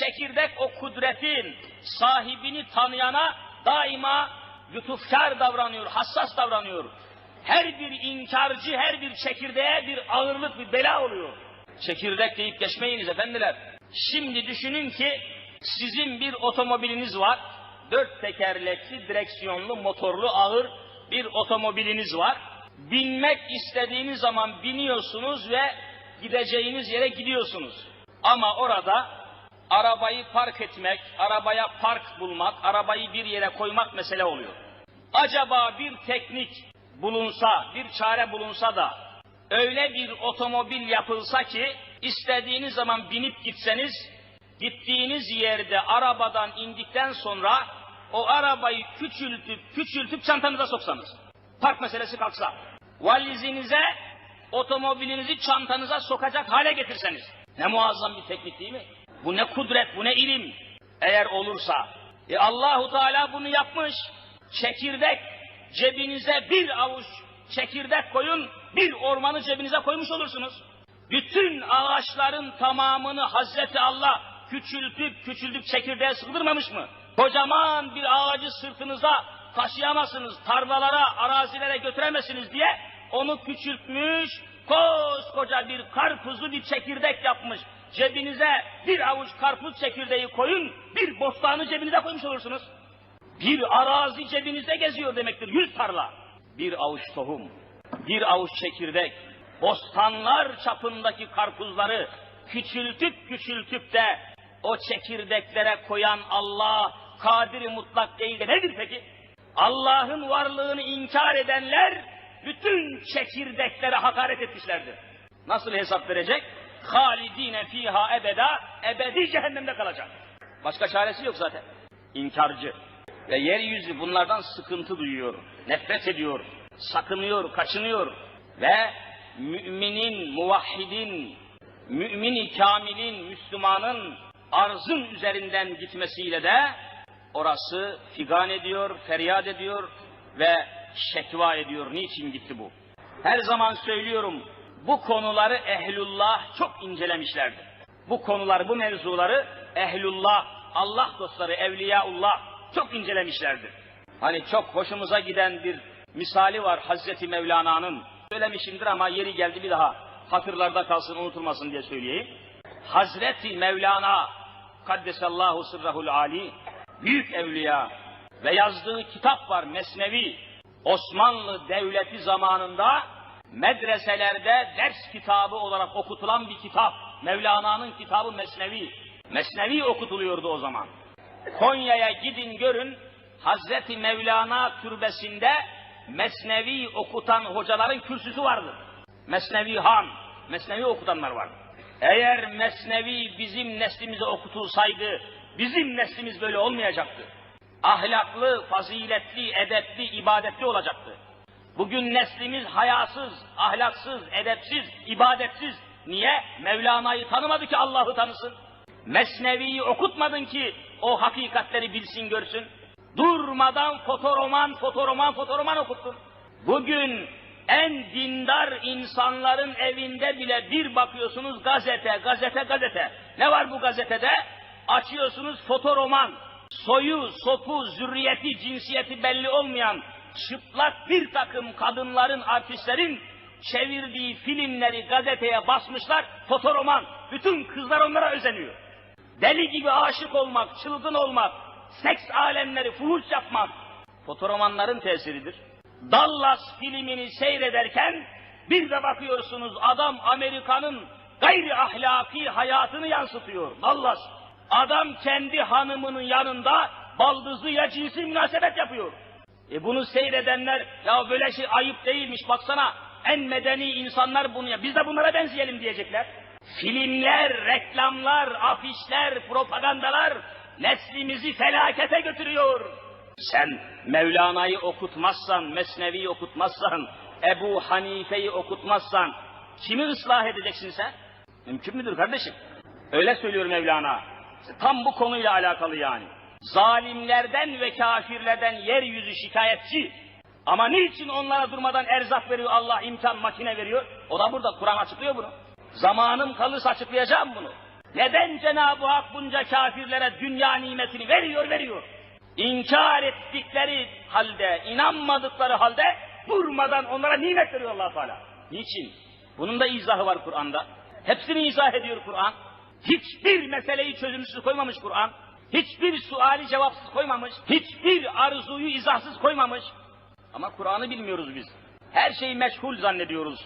çekirdek o kudretin sahibini tanıyana daima lütufkar davranıyor, hassas davranıyor. Her bir inkarcı, her bir çekirdeğe bir ağırlık, bir bela oluyor. Çekirdek deyip geçmeyiniz efendiler. Şimdi düşünün ki sizin bir otomobiliniz var. Dört tekerlekli, direksiyonlu, motorlu, ağır bir otomobiliniz var. Binmek istediğiniz zaman biniyorsunuz ve gideceğiniz yere gidiyorsunuz. Ama orada arabayı park etmek, arabaya park bulmak, arabayı bir yere koymak mesele oluyor. Acaba bir teknik bulunsa, bir çare bulunsa da öyle bir otomobil yapılsa ki istediğiniz zaman binip gitseniz gittiğiniz yerde arabadan indikten sonra o arabayı küçültüp küçültüp çantanıza soksanız. Park meselesi kalksa. Valizinize otomobilinizi çantanıza sokacak hale getirseniz. Ne muazzam bir teknik değil mi? Bu ne kudret, bu ne ilim. Eğer olursa. E Allahu Teala bunu yapmış. Çekirdek cebinize bir avuç çekirdek koyun, bir ormanı cebinize koymuş olursunuz. Bütün ağaçların tamamını Hazreti Allah küçültüp küçültüp çekirdeğe sığdırmamış mı? Kocaman bir ağacı sırtınıza taşıyamazsınız, tarlalara, arazilere götüremezsiniz diye onu küçültmüş, koskoca bir karpuzu bir çekirdek yapmış. Cebinize bir avuç karpuz çekirdeği koyun, bir bostanı cebinize koymuş olursunuz. Bir arazi cebinizde geziyor demektir, yüz tarla. Bir avuç tohum, bir avuç çekirdek, bostanlar çapındaki karpuzları küçültüp küçültüp de o çekirdeklere koyan Allah kadiri mutlak değil de nedir peki? Allah'ın varlığını inkar edenler bütün çekirdeklere hakaret etmişlerdir. Nasıl hesap verecek? Halidine fiha ebeda, ebedi cehennemde kalacak. Başka çaresi yok zaten. İnkarcı. Ve yeryüzü bunlardan sıkıntı duyuyor, nefret ediyor, sakınıyor, kaçınıyor. Ve müminin, muvahhidin, mümini kamilin, Müslümanın arzın üzerinden gitmesiyle de orası figan ediyor, feryat ediyor ve şekva ediyor. Niçin gitti bu? Her zaman söylüyorum, bu konuları ehlullah çok incelemişlerdir. Bu konuları, bu mevzuları ehlullah, Allah dostları, evliyaullah çok incelemişlerdir. Hani çok hoşumuza giden bir misali var Hazreti Mevlana'nın. Söylemişimdir ama yeri geldi bir daha hatırlarda kalsın, unutulmasın diye söyleyeyim. Hazreti Mevlana Kaddesallahu sırrahul ali büyük evliya ve yazdığı kitap var Mesnevi. Osmanlı Devleti zamanında medreselerde ders kitabı olarak okutulan bir kitap. Mevlana'nın kitabı Mesnevi. Mesnevi okutuluyordu o zaman. Konya'ya gidin görün Hazreti Mevlana türbesinde Mesnevi okutan hocaların kürsüsü vardı. Mesnevi Han, Mesnevi okutanlar vardı. Eğer Mesnevi bizim neslimize okutulsaydı, bizim neslimiz böyle olmayacaktı. Ahlaklı, faziletli, edepli, ibadetli olacaktı. Bugün neslimiz hayasız, ahlaksız, edepsiz, ibadetsiz. Niye? Mevlana'yı tanımadı ki Allah'ı tanısın. Mesnevi'yi okutmadın ki o hakikatleri bilsin görsün. Durmadan fotoroman, fotoroman, fotoroman okuttun. Bugün en dindar insanların evinde bile bir bakıyorsunuz gazete, gazete, gazete. Ne var bu gazetede? Açıyorsunuz fotoroman. Soyu, sopu, zürriyeti, cinsiyeti belli olmayan çıplak bir takım kadınların, artistlerin çevirdiği filmleri gazeteye basmışlar, fotoroman. Bütün kızlar onlara özeniyor. Deli gibi aşık olmak, çılgın olmak, seks alemleri, fuhuş yapmak, fotoromanların tesiridir. Dallas filmini seyrederken bir de bakıyorsunuz adam Amerika'nın gayri ahlaki hayatını yansıtıyor. Dallas. Adam kendi hanımının yanında baldızıyla cinsi münasebet yapıyor. E bunu seyredenler ya böyle şey ayıp değilmiş baksana en medeni insanlar bunu ya biz de bunlara benzeyelim diyecekler. Filmler, reklamlar, afişler, propagandalar neslimizi felakete götürüyor. Sen Mevlana'yı okutmazsan, Mesnevi'yi okutmazsan, Ebu Hanife'yi okutmazsan kimi ıslah edeceksin sen? Mümkün müdür kardeşim? Öyle söylüyor Mevlana. Tam bu konuyla alakalı yani. Zalimlerden ve kafirlerden yeryüzü şikayetçi. Ama niçin onlara durmadan erzak veriyor Allah imkan makine veriyor? O da burada Kur'an açıklıyor bunu. Zamanım kalırsa açıklayacağım bunu. Neden Cenab-ı Hak bunca kafirlere dünya nimetini veriyor veriyor? İnkar ettikleri halde, inanmadıkları halde durmadan onlara nimet veriyor allah Teala. Niçin? Bunun da izahı var Kur'an'da. Hepsini izah ediyor Kur'an. Hiçbir meseleyi çözümsüz koymamış Kur'an. Hiçbir suali cevapsız koymamış. Hiçbir arzuyu izahsız koymamış. Ama Kur'an'ı bilmiyoruz biz. Her şeyi meşgul zannediyoruz.